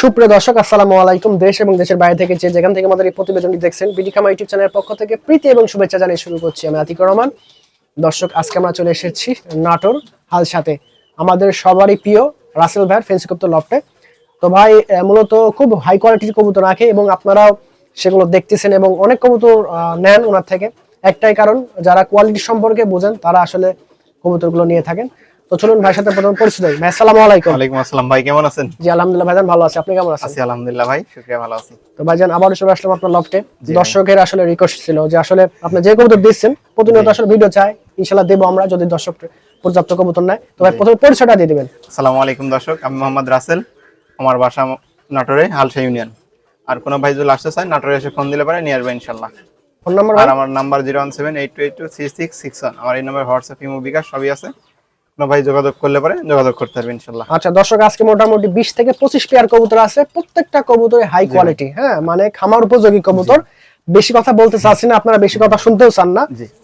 সুপ্রিয় দর্শক, আসসালামু আলাইকুম। দেশ এবং দেশের বাইরে থেকে যে যেখান থেকে আমাদের এই প্রতিবেদনটি দেখছেন, বিডি খামা ইউটিউব চ্যানেলের পক্ষ থেকে প্রীতি এবং শুভেচ্ছা জানিয়ে শুরু করছি আমি আতিকুর রহমান। দর্শক, আজকে আমরা চলে এসেছি নাটোর হাল সাথে। আমাদের সবারই প্রিয় রাসেল ভাইয়ের ফেন্সি কপ্তর লফটে। তো ভাই মূলত খুব হাই কোয়ালিটির কবুতর রাখে এবং আপনারাও সেগুলো দেখতেছেন এবং অনেক কবুতর নেন ওনার থেকে। একটাই কারণ, যারা কোয়ালিটি সম্পর্কে বোঝেন, তারা আসলে কবুতরগুলো নিয়ে থাকেন। তো চলুন ভাইয়ের সাথে প্রথম পরিচিত হই। ভাই আসসালামু আলাইকুম। ওয়ালাইকুম আসসালাম ভাই কেমন আছেন? জি আলহামদুলিল্লাহ ভাইজান ভালো আছি। আপনি কেমন আছেন? আছি আলহামদুলিল্লাহ ভাই শুকরিয়া ভালো আছি। তো ভাইজান আবারও চলে আসলাম আপনার লফটে দর্শকের আসলে রিকোয়েস্ট ছিল যে আসলে আপনি যে কবুতর দিচ্ছেন প্রতিনিয়ত আসলে ভিডিও চাই ইনশাল্লাহ দেবো আমরা যদি দর্শক পর্যাপ্ত কবুতর নেয়। তো ভাই প্রথমে পরিচয়টা দিয়ে দিবেন। আসসালামু আলাইকুম দর্শক আমি মোহাম্মদ রাসেল আমার বাসা নাটোরে হালসা ইউনিয়ন। আর কোনো ভাই যদি আসতে চায় নাটোরে এসে ফোন দিলে পারে নিয়ে আসবে ইনশাল্লাহ ফোন নাম্বার আর আমার number zero one seven eight two eight two six six six one. আমার এই নাম্বার হোয়াটসঅ্যাপ ইমো বিকাশ সবই আছে। ভাই যোগাযোগ করলে পারে যোগাযোগ করতে ইনশাল্লাহ আচ্ছা দর্শক আজকে মোটামুটি বিশ থেকে পঁচিশ পেয়ার কবুতর আছে প্রত্যেকটা কবুতরে হাই কোয়ালিটি হ্যাঁ মানে খামার উপযোগী কবুতর। বেশি কথা বলতে চাচ্ছি না আপনারা বেশি কথা শুনতেও চান না।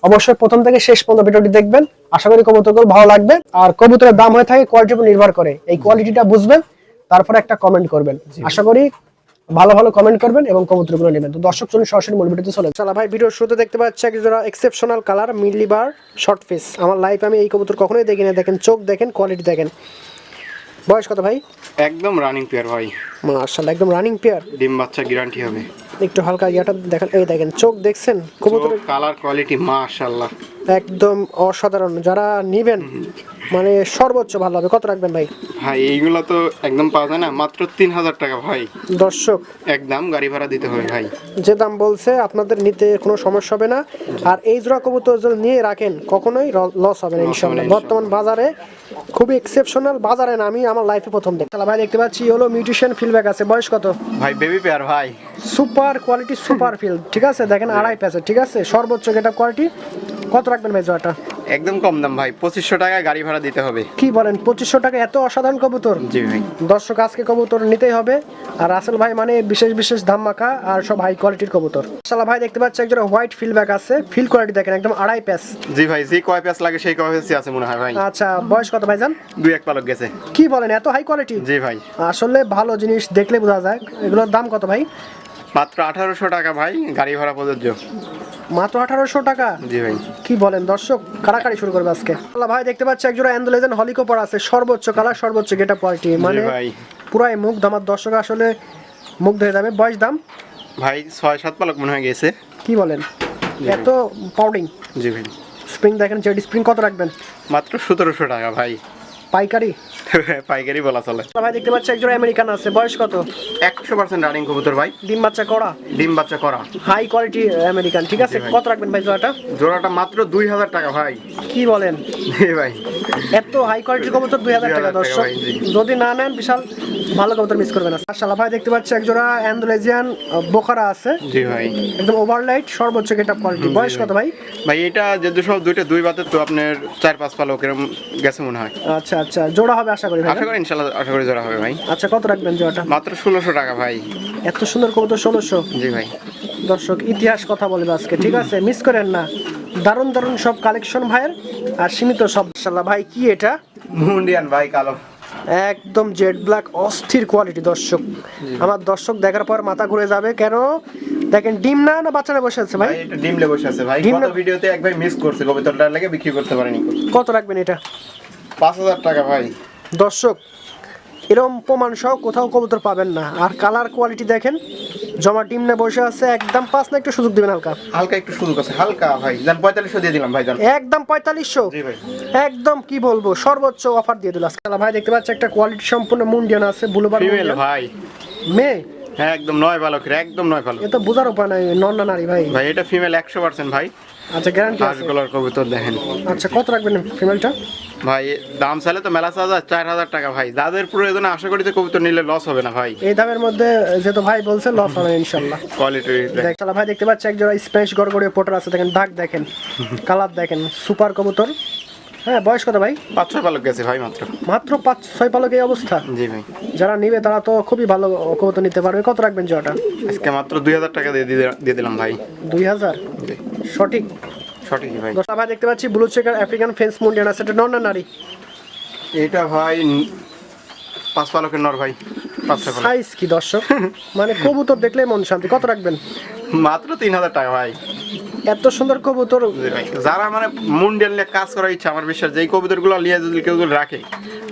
অবশ্যই প্রথম থেকে শেষ পর্যন্ত ভিডিওটি দেখবেন। আশা করি কবুতরগুলো ভালো লাগবে। আর কবুতরের দাম হয়ে থাকে কোয়ালিটির উপর নির্ভর করে। এই কোয়ালিটিটা বুঝবেন তারপরে একটা কমেন্ট করবেন। আশা করি ভালো ভালো কমেন্ট করবেন এবং কবুতরগুলো নেবেন। তো দর্শক চলুন সরাসরি মূল ভিডিওতে চলে চলা ভাই ভিডিওর শুরুতে দেখতে পাচ্ছি এক জোড়া এক্সেপশনাল কালার মিডলি বার শর্ট ফেস আমার লাইফ আমি এই কবুতর কখনোই দেখি না দেখেন চোখ দেখেন কোয়ালিটি দেখেন। বয়স কত ভাই? একদম রানিং পেয়ার ভাই। মার্শাল একদম রানিং পেয়ার ডিম বাচ্চা গ্যারান্টি হবে। একটু হালকা ইয়াটা দেখেন। এই দেখেন চোখ দেখছেন? কবুতরের কালার কোয়ালিটি মাশাআল্লাহ। একদম অসাধারণ। যারা নিবেন মানে সর্বোচ্চ ভালো হবে। কত রাখবেন ভাই? ভাই এইগুলো তো একদম পাওয়া যায় না। মাত্র তিন হাজার টাকা ভাই। দর্শক। একদম গাড়ি ভাড়া দিতে হবে ভাই। যে দাম বলছে আপনাদের নিতে কোনো সমস্যা হবে না। আর এই জোড়া কবুতর যদি নিয়ে রাখেন কখনোই লস হবে না না, বর্তমান বাজারে খুবই এক্সেপশনাল বাজারে না আমি আমার লাইফে প্রথম দেখি তাহলে ভাই দেখতে পাচ্ছি হলো মিউটিশিয়ান ফিলব্যাক আছে। বয়স কত? ভাই বেবি পেয়ার ভাই। সুপার কোয়ালিটি সুপার ফিল ঠিক আছে? দেখেন আড়াই প্যাসে ঠিক আছে? সর্বোচ্চ গেটা কোয়ালিটি কত রাখবেন ভাই জোড়াটা? একদম কম দাম ভাই পঁচিশশো টাকা গাড়ি ভাড়া দিতে হবে। কি বলেন পঁচিশশো টাকা এত অসাধারণ কবুতর? জি ভাই। দর্শক আজকে কবুতর নিতেই হবে। আর রাসেল ভাই মানে বিশেষ বিশেষ দাম মাখা আর সব হাই কোয়ালিটির কবুতর। সালা ভাই দেখতে পাচ্ছি একজন হোয়াইট ফিলব্যাক আছে ফিল কোয়ালিটি দেখেন একদম আড়াই প্যাস জি ভাই যে কয় প্যাস লাগে সেই কয় প্যাসই আছে মনে হয় ভাই। আচ্ছা বয়স কত ভাই জান দুই এক পালক গেছে। কি বলেন এত হাই কোয়ালিটি জি ভাই। আসলে ভালো জিনিস দেখলে বোঝা যায়। এগুলোর দাম কত ভাই? মাত্র আঠারোশো টাকা ভাই গাড়ি ভাড়া প্রযোজ্য। মাত্র আঠারোশো টাকা? জি ভাই। কি বলেন দর্শক কারাকারি শুরু করবে আজকে। ভাই দেখতে পাচ্ছি একজোড়া অ্যান্ডোলেজেন হলিকোপার আছে সর্বোচ্চ কালার সর্বোচ্চ গেটা কোয়ালিটি মানে ভাই। পুরাই মুখ দামার দর্শক আসলে মুখ ধরে যাবে। বয়স দাম? ভাই ছয় সাত পালক মনে হয় গেছে। কি বলেন? এত পাউডিং জি ভাই। স্প্রিং দেখেন জেড স্প্রিং কত রাখবেন? মাত্র সতেরোশো টাকা ভাই। পাইকারি? পাইকারি বলা চলে। ভাই দেখতে পাচ্ছি একজন আমেরিকান আছে। বয়স কত? একশো পার্সেন্ট রানিং কবুতর ভাই। ডিম বাচ্চা করা ডিম বাচ্চা করা হাই কোয়ালিটি আমেরিকান ঠিক আছে? কত রাখবেন ভাই জোড়াটা? জোড়াটা মাত্র দুই হাজার টাকা ভাই। কি বলেন? ভাই। এত হাই কোয়ালিটির কবুতর দুই হাজার টাকা দর্শক। যদি না নেন বিশাল ভালো কবুতর মিস করবেন। মাশাআল্লাহ ভাই দেখতে পাচ্ছি একজোড়া অ্যান্ডোলেজিয়ান বোখারা আছে। জি ভাই। একদম ওভারলাইট সর্বোচ্চ গেট আপ কোয়ালিটি বয়স কত ভাই। ভাই? এটা যে দুশো দুইটা দুই বাতের তো আপনার চার পাঁচ পালক এরকম গেছে মনে হয়। আচ্ছা আচ্ছা। জোড়া হবে আশা করি ভাই আশা করি ইনশাল্লাহ আশা করি জোড়া হবে ভাই। আচ্ছা কত রাখবেন জোড়াটা? মাত্র ষোলোশো টাকা ভাই। এত সুন্দর কবুতর ষোলোশো? জি ভাই। দর্শক ইতিহাস কথা বলবে আজকে ঠিক আছে? মিস করেন না। দারুণ দারুণ সব কালেকশন ভাইয়ের আর সীমিত সব। মাশাআল্লাহ ভাই কি এটা? মুন্ডিয়ান ভাই কালো। একদম জেড ব্ল্যাক অস্থির কোয়ালিটি দর্শক। আমার দর্শক দেখার পর মাথা ঘুরে যাবে কেন? দেখেন ডিম না না বাচ্চারা বসে আছে ভাই? ভাই এটা ডিম লে বসে আছে ভাই। ডিম কত ভিডিওতে একবার মিস করছে কবিতাটার লাগে বিক্রি করতে পারেনি। কত রাখবেন এটা? পাঁচ হাজার টাকা ভাই। দর্শক এরকম প্রমাণ সহ কোথাও কবুতর পাবেন না। আর কালার কোয়ালিটি দেখেন জমা ডিম না বসে আছে একদম পাঁচ না একটু সুযোগ দিবেন হালকা। হালকা একটু সুযোগ আছে হালকা ভাই জান পঁয়তাল্লিশশো দিয়ে দিলাম ভাই জান একদম পঁয়তাল্লিশশো। জি ভাই। একদম কি বলব সর্বোচ্চ অফার দিয়ে দিল আজকে ভাই দেখতে পাচ্ছি একটা কোয়ালিটি সম্পূর্ণ মুন্ডিয়ান আছে বুলুবার ফিমেল ভাই। মেয়ে? হ্যাঁ একদম নয় পালকের একদম নয় ভালো এ তো বোঝার উপায় নাই নন না নারী ভাই। ভাই এটা ফিমেল একশো পার্সেন্ট ভাই। আচ্ছা গ্যারান্টি হাঁস গলার কবুতর দেখেন। আচ্ছা কত রাখবেন ফিমেলটা ভাই দাম চাইলে তো মেলা হাজার চার হাজার টাকা ভাই। যাদের প্রয়োজনে আশা করি যে কবুতর নিলে লস হবে না ভাই। এই দামের মধ্যে যেহেতু ভাই বলছে লস হবে ইনশাল্লাহ। কোয়ালিটি দেখ তাহলে ভাই দেখতে পাচ্ছি একজোড়া স্প্যানিশ গড়গড়িয়ে পোটার আছে দেখেন দাগ দেখেন কালার দেখেন সুপার কবুতর। হ্যাঁ বয়স কত ভাই? পাঁচ ছয় পালক গেছে ভাই মাত্র। মাত্র পাঁচ ছয় পালক এই অবস্থা? জি ভাই। যারা নিবে তারা তো খুবই ভালো কবুতর নিতে পারবে। কত রাখবেন জোড়াটা? আজকে মাত্র দুই হাজার টাকা দিয়ে দিয়ে- দিয়ে দিলাম ভাই। দুই হাজার? সঠিক? সঠিকই ভাই। দশটা ভাই দেখতে পাচ্ছি blue checker African French mondain আছে। এটা নর না নারী? এটা ভাই পাঁচ পালকের নর ভাই। পাঁচ সাইজ কি দর্শক? মানে কবুতর দেখলে মন শান্তি। কত রাখবেন? মাত্র তিন হাজার টাকা ভাই। এত সুন্দর কবুতর। যারা মানে মুন্ডিয়াল নিয়ে কাজ করার ইচ্ছা আমার বিশ্বাস যেই কবিতারগুলো নিয়ে যদি কেউ যদি রাখে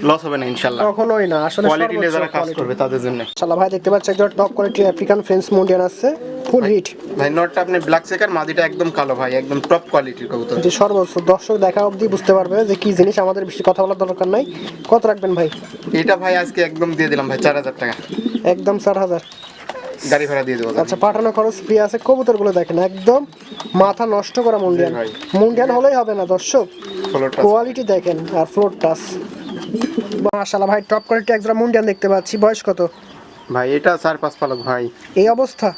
লস হবে না ইনশাল্লাহ কখনোই না আসলে কোয়ালিটি নিয়ে যারা কাজ করবে তাদের জন্য। শালা ভাই দেখতে পাচ্ছি একজন top quality African French mondain আছে ফুল হিট ভাই নটটা আপনি ব্ল্যাক চেকার মাদিটা একদম কালো ভাই একদম টপ কোয়ালিটির কবুতর। এটি সর্বোচ্চ দর্শক দেখা অবধি বুঝতে পারবে যে কি জিনিস আমাদের বেশি কথা বলার দরকার নাই। কত রাখবেন ভাই? এটা ভাই আজকে একদম দিয়ে দিলাম ভাই চার হাজার টাকা। একদম চার হাজার। গাড়ি ভাড়া দিয়ে দেবো আচ্ছা পাঠানো খরচ ফ্রি আছে কবুতরগুলো দেখেন একদম মাথা নষ্ট করা মুন্ডিয়ান। মুন্ডিয়ান হলেই হবে না দর্শক। কোয়ালিটি দেখেন আর ফ্লোর টাচ মাশাআল্লাহ ভাই টপ কোয়ালিটি একজোড়া মুন্ডিয়ান দেখতে পাচ্ছি। বয়স কত? ভাই এটা চার পাঁচ পালক ভাই। এই অবস্থা?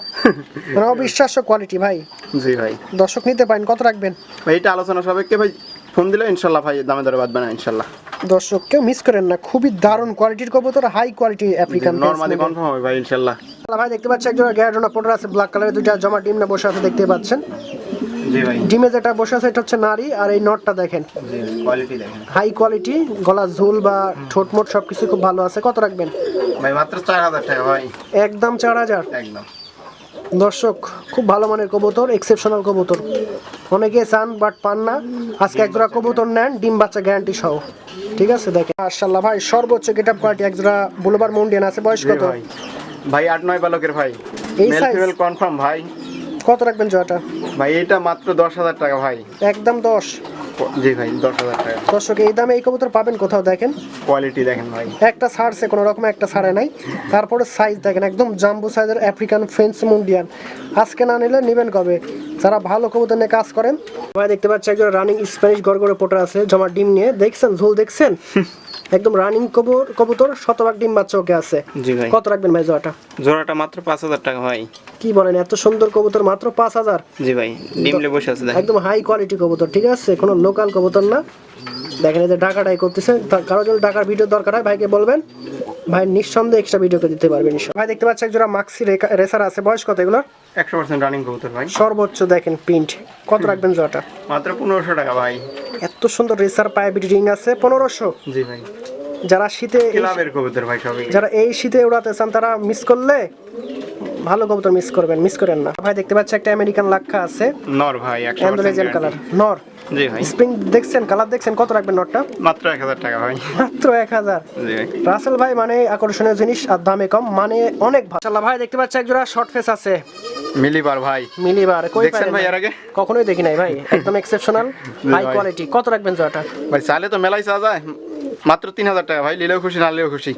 মানে অবিশ্বাস্য কোয়ালিটি ভাই। জি ভাই। দর্শক নিতে পারেন কত রাখবেন? ভাই এটা আলোচনা সাপেক্ষে ভাই ফোন দিলে ইনশাল্লাহ ভাই দামে দরে বাদবে না ইনশাল্লাহ দর্শক কেউ মিস করেন না। খুবই দারুণ কোয়ালিটির কবুতর high quality African normally confirm হবে ভাই ইনশাল্লাহ ভাই দেখতে পাচ্ছি একজন গ্যারাডোনা পোটার আছে ব্ল্যাক কালারের দুইটা জমা ডিম না বসে আছে দেখতে পাচ্ছেন। জি ভাই। ডিমে যেটা বসে আছে এটা হচ্ছে নারী আর এই নটটা দেখেন। জি কোয়ালিটি দেখেন। হাই কোয়ালিটি গলা ঝুল বা ঠোঁট মোট সবকিছু খুব ভালো আছে। কত রাখবেন? ভাই মাত্র চার হাজার টাকা ভাই। একদম চার হাজার? একদম। দর্শক খুব ভালো মানের কবুতর এক্সেপশনাল কবুতর। অনেকে চান বাট পান না। আজকে এক জোড়া কবুতর নেন ডিম বাচ্চা গ্যারান্টি সহ। ঠিক আছে দেখেন। মার্শাল্লাহ ভাই সর্বোচ্চ গেট আপ কোয়ালিটি একজোড়া বুলবার মুন্ডিয়ান আছে। বয়স কত? ভাই আট নয় বালকের ভাই। এই মেল ফিমেল কনফার্ম ভাই। কত রাখবেন জয়টা ভাই এটা মাত্র দশ হাজার টাকা ভাই। একদম দশ। জি ভাই দশ হাজার টাকা। দর্শক এই দামে এই কবুতর পাবেন কোথাও দেখেন? কোয়ালিটি দেখেন ভাই। একটা ছাড়ছে কোনো রকম একটা ছাড়ে নাই। তারপরে সাইজ দেখেন একদম জাম্বু সাইজের আফ্রিকান ফ্রেন্স মুন্ডিয়ান আজকে না নিলে নেবেন কবে? যারা ভালো কবুতর নিয়ে কাজ করেন। ভাই দেখতে পাচ্ছি একজন রানিং স্প্যানিশ গড়গড়ে পোটার আছে জমা ডিম নিয়ে। দেখছেন ঝোল দেখছেন? একদম রানিং কবুতর কবুতর শতভাগ ডিম বাচ্চা ওকে আছে। জি ভাই। কত রাখবেন ভাই জোয়াটা জোড়াটা মাত্র পাঁচ হাজার টাকা ভাই। কি বলেন এত সুন্দর কবুতর মাত্র পাঁচ হাজার? জি ভাই ডিমলে বসে আছে একদম হাই কোয়ালিটি কবুতর ঠিক আছে? কোনো লোকাল কবুতর না। দেখেন এই যে ডাকাটাই করতেছে। কারও যদি ডাকার ভিডিও দরকার হয় ভাইকে বলবেন। ভাই নিঃসন্দেহে এক্সট্রা ভিডিও করে দিতে পারবেন। ভাই দেখতে পাচ্ছি একজোড়া মাক্সি রেসার আছে। বয়স কত এগুলোর? একশো পার্সেন্ট রানিং কবুতর ভাই। সর্বোচ্চ দেখেন প্রিন্ট কত রাখবেন জোড়াটা? মাত্র পনেরোশো টাকা ভাই। এত সুন্দর রেসার পায়ে রিং আছে পনেরোশো? জি ভাই। যারা শীতে ক্লাবের কবুতর ভাই সবাই। যারা এই শীতে উড়াতে চান তারা মিস করলে ভালো কবুতর মিস করবেন মিস করেন না। ভাই দেখতে পাচ্ছি একটা আমেরিকান লাক্ষা আছে। নর ভাই অ্যান্ডোলেজিয়ান কালার নর। জি ভাই। স্প্রিং দেখছেন কালার দেখছেন কত রাখবেন নরটা? মাত্র এক হাজার টাকা ভাই। মাত্র এক হাজার। জি ভাই। রাসেল ভাই মানে আকর্ষণীয় জিনিস আর দামে কম মানে অনেক ভালো মাশাআল্লাহ ভাই দেখতে পাচ্ছি একজোড়া শর্ট ফেস আছে। মিলিবার ভাই। মিলিবার কই দেখছেন ভাই? এর আগে? কখনোই দেখি নাই ভাই একদম এক্সেপশনাল হাই কোয়ালিটি কত রাখবেন জোয়াটা ভাই চালে তো মেলাই চা যায়। মাত্র তিন হাজার টাকা ভাই লিলেও খুশি না নিলেও খুশি।